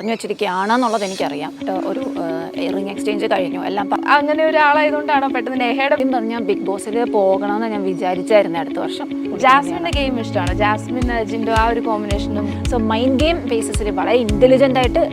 പറഞ്ഞു വെച്ചിരിക്കുകയാണെന്നുള്ളത് എനിക്കറിയാം. ഒരു റിംഗ് എക്സ്ചേഞ്ച് കഴിഞ്ഞു. എല്ലാം അങ്ങനെ ഒരാളായതുകൊണ്ടാണോ പെട്ടെന്ന് നെഹയുടെ പറഞ്ഞാൽ ബിഗ് ബോസിൽ പോകണമെന്ന് ഞാൻ വിചാരിച്ചായിരുന്നു അടുത്ത വർഷം. ജാസ്മിന്റെ ഗെയിം ഇഷ്ടമാണ്. ജാസ്മിൻ ജിൻഡോ ആ ഒരു കോമ്പിനേഷനും സോ മൈൻഡ് ഗെയിം ബേസിസിൽ വളരെ ഇന്റലിജന്റ് ആയിട്ട്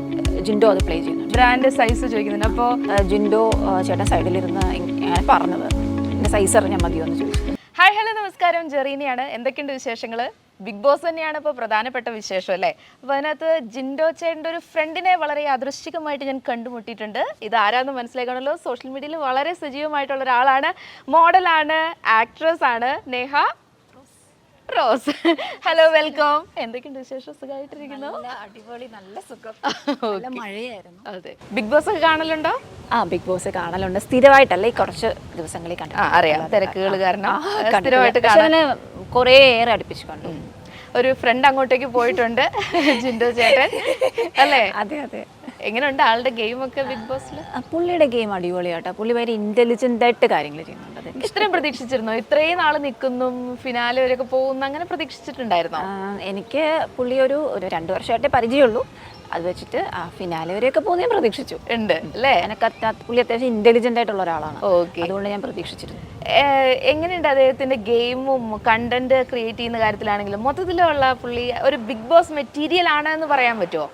ജിൻഡോ അത് പ്ലേ ചെയ്യുന്നു ബ്രാൻഡ് സൈസ് ചോദിക്കുന്നുണ്ട്. അപ്പോൾ ജിൻഡോ ചേട്ടൻ സൈഡിലിരുന്ന് ഇങ്ങനെ പറഞ്ഞത്. എന്റെ സൈസ് അറിഞ്ഞാൽ മതിയോ എന്ന് ചോദിച്ചു. ഹായ് ഹലോ നമസ്കാരം. ജെറീനയാണ്. എന്തൊക്കെയുണ്ട് വിശേഷങ്ങൾ ബിഗ് ബോസ് തന്നെയാണ് ഇപ്പോൾ പ്രധാനപ്പെട്ട വിശേഷം അല്ലേ? അപ്പോൾ അതിനകത്ത് ജിൻഡോ ചേട്ടന്റെ ഒരു ഫ്രണ്ടിനെ വളരെ യാദൃശ്ചികമായിട്ട് ഞാൻ കണ്ടുമുട്ടിയിട്ടുണ്ട്. ഇത് ആരാന്ന് മനസ്സിലാക്കണമല്ലോ സോഷ്യൽ മീഡിയയിൽ വളരെ സജീവമായിട്ടുള്ള ഒരാളാണ്. മോഡലാണ് ആക്ട്രസ് ആണ്. നേഹ? റോസ്. Hello welcome. എന്തൊക്കെയുണ്ട് വിശേഷം? സുഖമായിട്ടിരിക്കുന്നു? അടിപൊളി നല്ല സുഖം. നല്ല മഴയായിരുന്നു. അതെ. ബിഗ് ബോസ് ഒക്കെ കാണലുണ്ടോ? ആ ബിഗ് ബോസ് കാണലുണ്ട്. സ്ഥിരമായിട്ടല്ലേ ഈ കുറച്ച് ദിവസങ്ങളിൽ കണ്ടു അറിയാം. തിരക്കുകൾ കാരണം സ്ഥിരമായിട്ട് കാണാൻ കുറേ ഏറെ അടുപ്പിച്ചു കണ്ടു. ഒരു ഫ്രണ്ട് അങ്ങോട്ടേക്ക് പോയിട്ടുണ്ട് ജിൻഡോ ചേട്ടൻ. അല്ലേ? അതെ അതെ. എങ്ങനെയുണ്ട് ആളുടെ ഗെയിം ഒക്കെ ബിഗ് ബോസിൽ പുള്ളിയുടെ ഗെയിം അടിപൊളിയാട്ടോ. പുള്ളി ഭയങ്കര ഇന്റലിജന്റ് ആയിട്ട് കാര്യങ്ങൾ ചെയ്യുന്നുണ്ട്. ഇത്രയും പ്രതീക്ഷിച്ചിരുന്നോ? ഇത്രയും നാൾ നിൽക്കുന്നു ഫിനാലെ വരെയൊക്കെ പോകുന്നു അങ്ങനെ പ്രതീക്ഷിച്ചിട്ടുണ്ടായിരുന്നോ? എനിക്ക് പുള്ളി ഒരു ഒരു രണ്ട് വർഷമായിട്ടേ പരിചയമുള്ളൂ. അത് വെച്ചിട്ട് ആ ഫിനാലെ വരെയൊക്കെ പോകുന്ന ഞാൻ പ്രതീക്ഷിച്ചു. ഉണ്ട്. അല്ലേ? എനിക്ക് പുള്ളി അത്യാവശ്യം ഇന്റലിജന്റ് ആയിട്ടുള്ള ഒരാളാണ്. ഓക്കെ. അതുകൊണ്ട് ഞാൻ പ്രതീക്ഷിച്ചിരുന്നു. എങ്ങനെയുണ്ട് അദ്ദേഹത്തിന്റെ ഗെയിമും കണ്ടന്റ് ക്രിയേറ്റ് ചെയ്യുന്ന കാര്യത്തിലാണെങ്കിലും മൊത്തത്തിലുള്ള പുള്ളി ഒരു ബിഗ് ബോസ് മെറ്റീരിയൽ ആണ് എന്ന് പറയാൻ പറ്റുമോ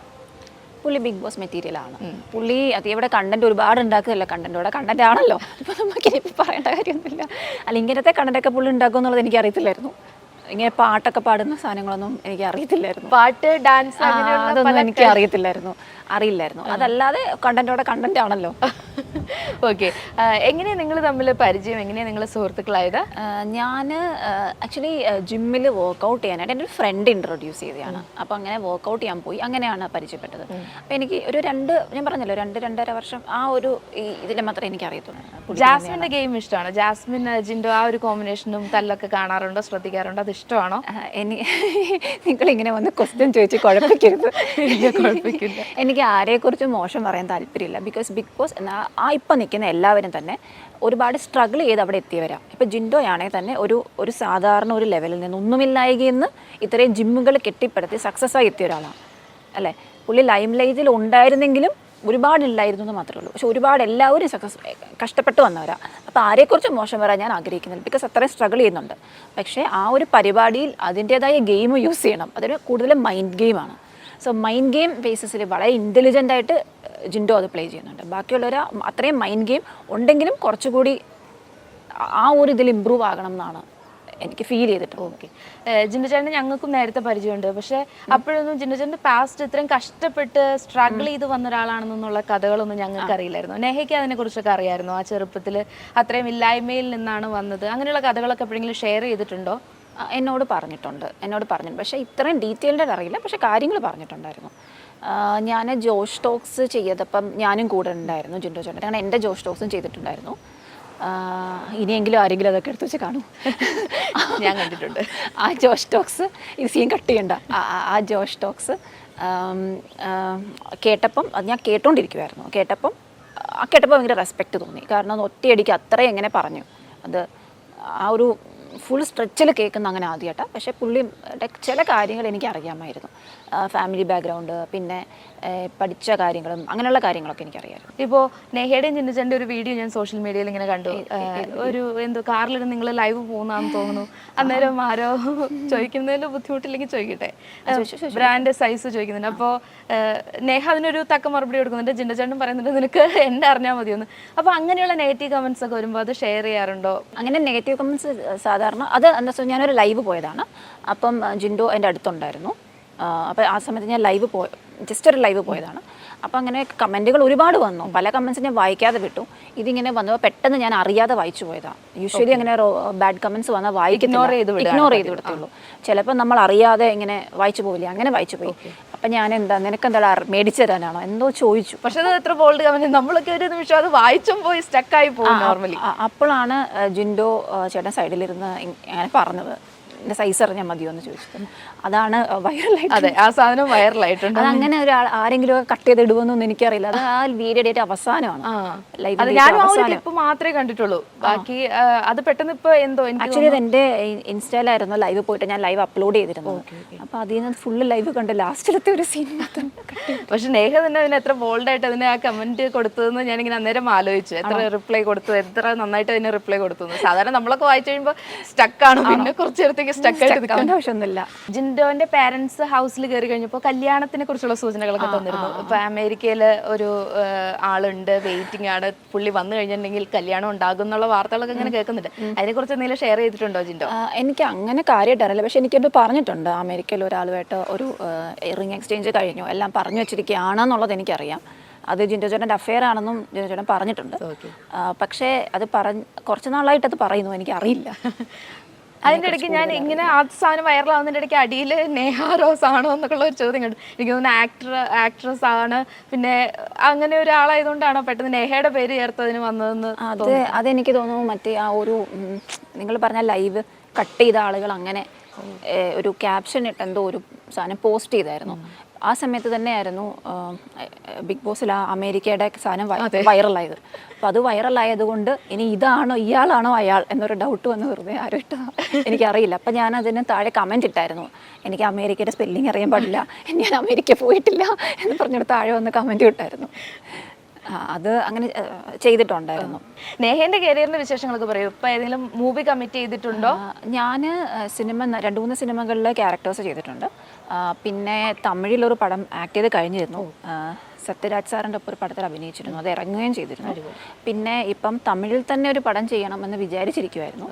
പുള്ളി ബിഗ് ബോസ് മെറ്റീരിയൽ ആണ്. പുള്ളി അത് ഇവിടെ കണ്ടന്റ് ഒരുപാട് ഉണ്ടാക്കുകയല്ല കണ്ടന്റ് ഇവിടെ കണ്ടന്റ് ആണല്ലോ. ഇപ്പൊ നമുക്ക് ഇനി പറയേണ്ട കാര്യമൊന്നുമില്ല. അല്ല ഇങ്ങനത്തെ കണ്ടന്റ് ഒക്കെ പുള്ളി ഉണ്ടാക്കും എന്നുള്ളത് എനിക്ക് അറിയത്തില്ലായിരുന്നു ഇങ്ങനെ പാട്ടൊക്കെ പാടുന്ന സാധനങ്ങളൊന്നും എനിക്ക് അറിയത്തില്ലായിരുന്നു പാട്ട് ഡാൻസ് അങ്ങനെയുള്ള അതൊന്നും പല എനിക്ക് അറിയത്തില്ലായിരുന്നു അറിയില്ലായിരുന്നു. അതല്ലാതെ കണ്ടന്റോടെ കണ്ടന്റ് ആണല്ലോ. ഓക്കെ എങ്ങനെയാണ് നിങ്ങൾ തമ്മിൽ പരിചയം? എങ്ങനെയാണ് നിങ്ങൾ സുഹൃത്തുക്കളായത്? ഞാൻ ആക്ച്വലി ജിമ്മിൽ വർക്കൗട്ട് ചെയ്യാനായിട്ട് എന്റെ ഒരു ഫ്രണ്ട് ഇൻട്രൊഡ്യൂസ് ചെയ്തതാണ്. അപ്പോൾ അങ്ങനെ വർക്കൗട്ട് ചെയ്യാൻ പോയി. അങ്ങനെയാണ് പരിചയപ്പെട്ടത്. അപ്പോൾ എനിക്ക് ഒരു രണ്ട് ഞാൻ പറഞ്ഞല്ലോ രണ്ട് രണ്ടര വർഷം ആ ഒരു ഇതിൽ മാത്രമേ എനിക്ക് അറിയത്തുള്ളൂ ജാസ്മിന്റെ ഗെയിം ഇഷ്ടമാണ്? ജാസ്മിൻ ജിൻഡോ ആ ഒരു കോമ്പിനേഷനും തല്ലൊക്കെ കാണാറുണ്ടോ? ശ്രദ്ധിക്കാറുണ്ടോ? അത് ഇഷ്ടമാണോ? എനിക്ക് നിങ്ങളിങ്ങനെ നിങ്ങൾ ഇങ്ങനെ വന്ന് ക്വസ്റ്റ്യൻ ചോദിച്ച് കുഴപ്പിക്കരുത്. കുഴപ്പിക്കില്ല. എനിക്ക് ആരെക്കുറിച്ചും മോശം പറയാൻ താല്പര്യമില്ല. ബിക്കോസ് ബിഗ് ബോസ് എന്ന ആ ഇപ്പം നിൽക്കുന്ന എല്ലാവരും തന്നെ ഒരുപാട് സ്ട്രഗിൾ ചെയ്ത് അവിടെ എത്തിയവരാ. ഇപ്പം ജിൻഡോ ആണെങ്കിൽ തന്നെ ഒരു ഒരു സാധാരണ ഒരു ലെവലിൽ നിന്ന് ഒന്നുമില്ലായകയിൽ നിന്ന് ഇത്രയും ജിമ്മുകൾ കെട്ടിപ്പടുത്തി സക്സസ് ആയി എത്തിയ ഒരാളാണ്. അല്ലേ? പുള്ളി ലൈം ലൈറ്റിൽ ഉണ്ടായിരുന്നെങ്കിലും ഒരുപാടില്ലായിരുന്നു എന്ന് മാത്രമേ ഉള്ളൂ. പക്ഷെ ഒരുപാട് എല്ലാവരും സക്സസ് കഷ്ടപ്പെട്ട് വന്നവരാ. അപ്പോൾ ആരെക്കുറിച്ച് മോശം വരാൻ ഞാൻ ആഗ്രഹിക്കുന്നില്ല. ബിക്കോസ് അത്രയും സ്ട്രഗിൾ ചെയ്യുന്നുണ്ട്. പക്ഷേ ആ ഒരു പരിപാടിയിൽ അതിന്റേതായ ഗെയിം യൂസ് ചെയ്യണം. അതൊരു കൂടുതലും മൈൻഡ് ഗെയിമാണ് സോ മൈൻഡ് ഗെയിം ബേസിസിൽ വളരെ ഇന്റലിജന്റ് ആയിട്ട് ജിൻഡോ അത് പ്ലേ ചെയ്യുന്നുണ്ട്. ബാക്കിയുള്ളവർ അത്രയും മൈൻഡ് ഗെയിം ഉണ്ടെങ്കിലും കുറച്ചുകൂടി ആ ഒരു ഇതിൽ ഇമ്പ്രൂവ് ആകണം എന്നാണ് എനിക്ക് ഫീൽ ചെയ്തിട്ട് ഓക്കെ ജിൻഡു ചേട്ടന് ഞങ്ങൾക്കും നേരത്തെ പരിചയമുണ്ട്. പക്ഷേ അപ്പോഴൊന്നും ജിൻഡു ചേട്ടന്റെ പാസ്റ്റ് ഇത്രയും കഷ്ടപ്പെട്ട് സ്ട്രഗിൾ ചെയ്ത് വന്ന ഒരാളാണെന്നുള്ള കഥകളൊന്നും ഞങ്ങൾക്ക് അറിയില്ലായിരുന്നു. നെഹയ്ക്ക് അതിനെ കുറിച്ചൊക്കെ അറിയായിരുന്നു. ആ ചെറുപ്പത്തിൽ അത്രയും ഇല്ലായ്മയിൽ നിന്നാണ് വന്നത്. അങ്ങനെയുള്ള കഥകളൊക്കെ എപ്പോഴെങ്കിലും ഷെയർ ചെയ്തിട്ടുണ്ടോ? എന്നോട് പറഞ്ഞിട്ടുണ്ട്. എന്നോട് പറഞ്ഞിട്ടുണ്ട്. പക്ഷേ ഇത്രയും ഡീറ്റെയിൽഡ് അറിയില്ല. പക്ഷേ കാര്യങ്ങൾ പറഞ്ഞിട്ടുണ്ടായിരുന്നു. ഞാൻ ജോഷ് ടോക്സ് ചെയ്തപ്പം ഞാനും കൂടെ ഉണ്ടായിരുന്നു ജിൻഡോ ചേട്ടൻ. കാരണം എന്റെ ജോഷ് ടോക്സും ചെയ്തിട്ടുണ്ടായിരുന്നു. ഇനിയെങ്കിലും ആരെങ്കിലും അതൊക്കെ എടുത്ത് വെച്ച് കാണൂ. ഞാൻ കണ്ടിട്ടുണ്ട്. ആ ജോഷ് ടോക്സ്. ഇത് സീൻ കട്ട് ചെയ്യണ്ട. ആ- ജോഷ് ടോക്സ്. കേട്ടപ്പം അത് ഞാൻ കേട്ടോണ്ടിരിക്കുമായിരുന്നു കേട്ടപ്പം ആ കേട്ടപ്പോൾ ഭയങ്കര റെസ്പെക്റ്റ് തോന്നി. കാരണം അത് ഒറ്റയടിക്ക് അത്രയും എങ്ങനെ പറഞ്ഞു. അത് ആ ഒരു ഫുൾ സ്ട്രെച്ചിൽ കേൾക്കുന്ന അങ്ങനെ ആദ്യമായിട്ടാണ് പക്ഷേ പുള്ളി ചില കാര്യങ്ങൾ എനിക്ക് അറിയാമായിരുന്നു ഫാമിലി ബാക്ക്ഗ്രൗണ്ട് പിന്നെ പഠിച്ച കാര്യങ്ങളും അങ്ങനെയുള്ള കാര്യങ്ങളൊക്കെ എനിക്കറിയാമായിരുന്നു. ഇപ്പോൾ നെഹയുടെയും ചിന്നിച്ചന്റെ ഒരു വീഡിയോ ഞാൻ സോഷ്യൽ മീഡിയയിൽ ഇങ്ങനെ കണ്ടു. ഒരു എന്തോ കാറിലിരുന്ന് നിങ്ങൾ ലൈവ് പോകുന്നതാന്ന് തോന്നുന്നു. അന്നേരം ആരോ ചോദിക്കുന്നതിൽ ബുദ്ധിമുട്ടില്ലെങ്കിൽ ചോദിക്കട്ടെ. ബ്രാൻഡ് സൈസ് ചോദിക്കുന്നുണ്ട്. അപ്പോൾ നേഹ അതിനൊരു തക്ക മറുപടി കൊടുക്കുന്നുണ്ട്. ജിൻഡോചേട്ടൻ പറയുന്നുണ്ട് നിനക്ക് എന്നെ അറിഞ്ഞാൽ മതിയൊന്ന്. അപ്പോൾ അങ്ങനെയുള്ള നെഗറ്റീവ് കമൻസ് ഒക്കെ വരുമ്പോൾ അത് ഷെയർ ചെയ്യാറുണ്ടോ? അങ്ങനെ നെഗറ്റീവ് കമൻസ് സാധാരണ അത് എന്താ വെച്ചാൽ ഞാനൊരു ലൈവ് പോയതാണ്. അപ്പം ജിൻഡോ എന്റെ അടുത്തുണ്ടായിരുന്നു. അപ്പോൾ ആ സമയത്ത് ഞാൻ ലൈവ് പോയ ജസ്റ്റ് ഒരു ലൈവ് പോയതാണ്. അപ്പോൾ അങ്ങനെ കമന്റുകൾ ഒരുപാട് വന്നു. പല കമൻസ് ഞാൻ വായിക്കാതെ വിട്ടു. ഇതിങ്ങനെ വന്നപ്പോൾ പെട്ടെന്ന് ഞാൻ അറിയാതെ വായിച്ചു പോയതാണ് യൂഷ്വലി അങ്ങനെ ബാഡ് കമൻസ് വന്നാൽ വായിക്കുന്നോർ ചെയ്ത് ഇഗ്നോർ ചെയ്ത് വിടത്തുള്ളൂ. ചിലപ്പോൾ നമ്മൾ അറിയാതെ ഇങ്ങനെ വായിച്ചു പോവില്ല? അങ്ങനെ വായിച്ചു പോയി. അപ്പം ഞാൻ എന്താ നിനക്ക് എന്താ മേടിച്ചു തരാനാണോ? എന്തോ ചോദിച്ചു. പക്ഷേ അത് എത്ര ബോൾഡ് കമൻസ് നമ്മളൊക്കെ ഒരു നിമിഷം അത് വായിച്ചും പോയി സ്റ്റക്കായി പോകും നോർമലി അപ്പോഴാണ് ജിൻഡോ ചേട്ടൻ സൈഡിലിരുന്ന് അങ്ങനെ പറഞ്ഞത്. എന്റെ സൈസ് അറിഞ്ഞാൽ മതിയോ എന്ന് ചോദിച്ചത് അതാണ് വൈറലായിട്ട് അതെ ആ സാധനം വൈറലായിട്ടുണ്ട് അങ്ങനെ ഒരാൾ ആരെങ്കിലും ഒക്കെ കട്ട് ചെയ്ത് ഇടുമെന്നൊന്നും എനിക്കറിയില്ല. അത് ആ വീഡിയോ ഡേറ്റ് അവസാനമാണ്. അത് ഞാനും ആ ഒരു ക്ലിപ്പ് മാത്രമേ കണ്ടിട്ടുള്ളൂ. ബാക്കി അത് പെട്ടെന്ന് ഇപ്പൊ എന്തോ ആക്ച്വലി അത് എന്റെ ഇൻസ്റ്റയിലായിരുന്നു ലൈവ് പോയിട്ട് ഞാൻ ലൈവ് അപ്ലോഡ് ചെയ്തിരുന്നു അപ്പോൾ അതിൽ നിന്ന് ഫുള്ള് ലൈവ് കണ്ട് ലാസ്റ്റിലത്തെ ഒരു സീൻ പക്ഷെ നേഹ തന്നെ അതിന് എത്ര ബോൾഡ് ആയിട്ട് അതിന് ആ കമന്റ് കൊടുത്തതെന്ന് ഞാനിങ്ങനെ അന്നേരം ആലോചിച്ചു. എത്ര റിപ്ലൈ കൊടുത്തു എത്ര നന്നായിട്ട് അതിന് റിപ്ലൈ കൊടുത്തു സാധാരണ നമ്മളൊക്കെ വായിച്ചു കഴിയുമ്പോൾ സ്റ്റക്കാണ് പിന്നെ കുറച്ചു നേരത്തേക്ക് സ്റ്റക്ക് ആയിട്ട് ആവശ്യമൊന്നുമില്ല. ജിൻഡോന്റെ പാരന്റ്സ് ഹൗസിൽ കയറി കഴിഞ്ഞപ്പോൾ കല്യാണത്തിനെ കുറിച്ചുള്ള സൂചനകളൊക്കെ തന്നിരുന്നു. ഇപ്പൊ അമേരിക്കയിൽ ഒരു ആളുണ്ട് വെയിറ്റിംഗ് ആണ്. പുള്ളി വന്നു കഴിഞ്ഞിട്ടുണ്ടെങ്കിൽ കല്യാണം ഉണ്ടാകും എന്നുള്ള വാർത്തകളൊക്കെ ഇങ്ങനെ കേൾക്കുന്നുണ്ട്. അതിനെ കുറിച്ച് എന്തെങ്കിലും ഷെയർ ചെയ്തിട്ടുണ്ടോ ജിൻഡോ? എനിക്ക് അങ്ങനെ കാര്യമായിട്ട് അറിയില്ല പക്ഷെ എനിക്കത് പറഞ്ഞിട്ടുണ്ട്. അമേരിക്കയിൽ ഒരാളുമായിട്ട് ഒരു റിംഗ് എക്സ്ചേഞ്ച് കഴിഞ്ഞു. എല്ലാം പറഞ്ഞു വെച്ചിരിക്കുകയാണെന്നുള്ളത് എനിക്കറിയാം. അത് ജിൻഡോ ചേട്ടന്റെ അഫെയർ ആണെന്നും ജിൻഡോ ചേട്ടൻ പറഞ്ഞിട്ടുണ്ട്. പക്ഷേ അത് പറഞ്ഞ് കുറച്ച് നാളായിട്ട് അത് പറയുന്നു. എനിക്കറിയില്ല. അതിന്റെ ഇടയ്ക്ക് ഞാൻ ഇങ്ങനെ ആ സാധനം വൈറലാവുന്നതിന്റെ ഇടയ്ക്ക് അടിയിൽ നേഹ റോസ് ആണോ എന്നൊക്കെയുള്ള ഒരു ചോദ്യം കണ്ടു. എനിക്ക് തോന്നുന്നു ആക്ടർ ആക്ട്രസ് ആണ്. പിന്നെ അങ്ങനെ ഒരാളായതുകൊണ്ടാണോ പെട്ടെന്ന് നേഹയുടെ പേര് ചേർത്തതിന് വന്നതെന്ന് അത് അതെനിക്ക് തോന്നുന്നു മറ്റേ ആ ഒരു നിങ്ങൾ പറഞ്ഞ ലൈവ് കട്ട് ചെയ്ത ആളുകൾ അങ്ങനെ ഒരു ക്യാപ്ഷൻ ഇട്ട് എന്തോ ഒരു സാധനം പോസ്റ്റ് ചെയ്തായിരുന്നു. ആ സമയത്ത് തന്നെയായിരുന്നു ബിഗ് ബോസിൽ ആ അമേരിക്കയുടെ സാധനം വൈറലായത്. അപ്പോൾ അത് വൈറലായത് കൊണ്ട് ഇനി ഇതാണോ ഇയാളാണോ അയാൾ എന്നൊരു ഡൗട്ട് വന്ന് വെറുതെ ആരും ഇട്ട എനിക്കറിയില്ല. അപ്പം ഞാൻ അതിന് താഴെ കമന്റ് ഇട്ടായിരുന്നു. എനിക്ക് അമേരിക്കയുടെ സ്പെല്ലിംഗ് അറിയാൻ പാടില്ല. ഞാൻ അമേരിക്ക പോയിട്ടില്ല എന്ന് പറഞ്ഞിട്ട് താഴെ വന്ന് കമന്റ് ഇട്ടായിരുന്നു. അത് അങ്ങനെ ചെയ്തിട്ടുണ്ടായിരുന്നു. നേഹേന്റെ കരിയറിന്റെ വിശേഷങ്ങളൊക്കെ പറയൂ. ഇപ്പൊ ഏതെങ്കിലും മൂവി കമ്മിറ്റ് ചെയ്തിട്ടുണ്ടോ? ഞാൻ സിനിമ രണ്ടു മൂന്ന് സിനിമകളിൽ ക്യാരക്ടേഴ്സ് ചെയ്തിട്ടുണ്ട്. പിന്നെ തമിഴിലൊരു പടം ആക്ട് ചെയ്ത് കഴിഞ്ഞിരുന്നു. സത്യരാജ് സാറിന്റെ ഒപ്പം ഒരു പടത്തിൽ അഭിനയിച്ചിരുന്നു. അത് ഇറങ്ങുകയും ചെയ്തിരുന്നു. പിന്നെ ഇപ്പം തമിഴിൽ തന്നെ ഒരു പടം ചെയ്യണമെന്ന് വിചാരിച്ചിരിക്കുമായിരുന്നു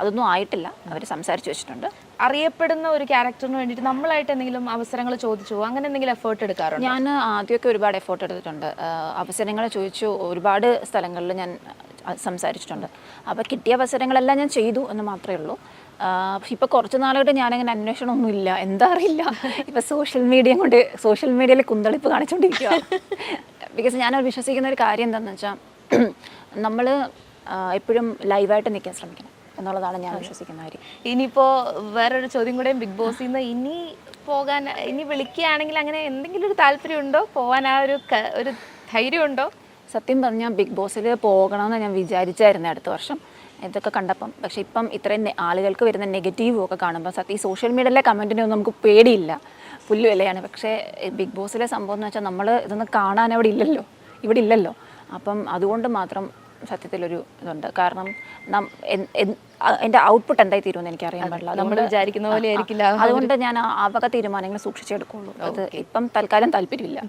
അതൊന്നും ആയിട്ടില്ല. അവർ സംസാരിച്ചു വെച്ചിട്ടുണ്ട്. അറിയപ്പെടുന്ന ഒരു ക്യാരക്ടറിന് വേണ്ടിയിട്ട് നമ്മളായിട്ട് എന്തെങ്കിലും അവസരങ്ങൾ ചോദിച്ചു? അങ്ങനെ എന്തെങ്കിലും എഫേർട്ട് എടുക്കാറുണ്ടോ? ഞാൻ ആദ്യമൊക്കെ ഒരുപാട് എഫേർട്ട് എടുത്തിട്ടുണ്ട്. അവസരങ്ങൾ ചോദിച്ചു. ഒരുപാട് സ്ഥലങ്ങളിൽ ഞാൻ സംസാരിച്ചിട്ടുണ്ട്. അപ്പോൾ കിട്ടിയ അവസരങ്ങളെല്ലാം ഞാൻ ചെയ്തു എന്ന് മാത്രമേ ഉള്ളൂ. ഇപ്പോൾ കുറച്ച് നാളായിട്ട് ഞാനങ്ങനെ അന്വേഷണമൊന്നും ഇല്ല എന്താ അറിയില്ല. ഇപ്പോൾ സോഷ്യൽ മീഡിയ കൊണ്ട് സോഷ്യൽ മീഡിയയിൽ കുന്തളിപ്പ് കാണിച്ചുകൊണ്ടിരിക്കുക ബിക്കോസ് ഞാൻ വിശ്വസിക്കുന്ന ഒരു കാര്യം എന്താണെന്ന് വെച്ചാൽ നമ്മൾ എപ്പോഴും ലൈവായിട്ട് നിൽക്കാൻ ശ്രമിക്കണം എന്നുള്ളതാണ് ഞാൻ വിശ്വസിക്കുന്ന കാര്യം. ഇനിയിപ്പോ വേറൊരു ചോദ്യം കൂടെ ബിഗ് ബോസിൽ നിന്ന് ഇനി പോകാൻ ഇനി വിളിക്കുകയാണെങ്കിൽ അങ്ങനെ എന്തെങ്കിലും ഒരു താല്പര്യം ഉണ്ടോ പോകാൻ ആ ഒരു ഒരു ധൈര്യമുണ്ടോ? സത്യം പറഞ്ഞാൽ ബിഗ് ബോസിൽ പോകണമെന്ന് ഞാൻ വിചാരിച്ചായിരുന്നു അടുത്ത വർഷം. ഇതൊക്കെ കണ്ടപ്പം പക്ഷേ ഇപ്പം ഇത്രയും ആളുകൾക്ക് വരുന്ന നെഗറ്റീവും ഒക്കെ കാണുമ്പോൾ സത്യം ഈ സോഷ്യൽ മീഡിയയിലെ കമന്റിനൊന്നും നമുക്ക് പേടിയില്ല. പുല്ല് വിലയാണ് പക്ഷേ ബിഗ് ബോസിലെ സംഭവം എന്ന് വെച്ചാൽ നമ്മൾ ഇതൊന്നും കാണാൻ അവിടെ ഇല്ലല്ലോ. ഇവിടെ ഇല്ലല്ലോ. അപ്പം അതുകൊണ്ട് മാത്രം സത്യത്തിലൊരു ഇതുണ്ട്. കാരണം എന്റെ ഔട്ട്പുട്ട് എന്തായി തീരുമെന്ന് എനിക്കറിയാൻ പാടില്ല. നമ്മൾ വിചാരിക്കുന്ന പോലെ. ആയിരിക്കില്ല അതുകൊണ്ട് ഞാൻ ആ ആ വക തീരുമാനങ്ങൾ സൂക്ഷിച്ചെടുക്കുള്ളൂ. അത് ഇപ്പം തൽക്കാലം താല്പര്യമില്ല.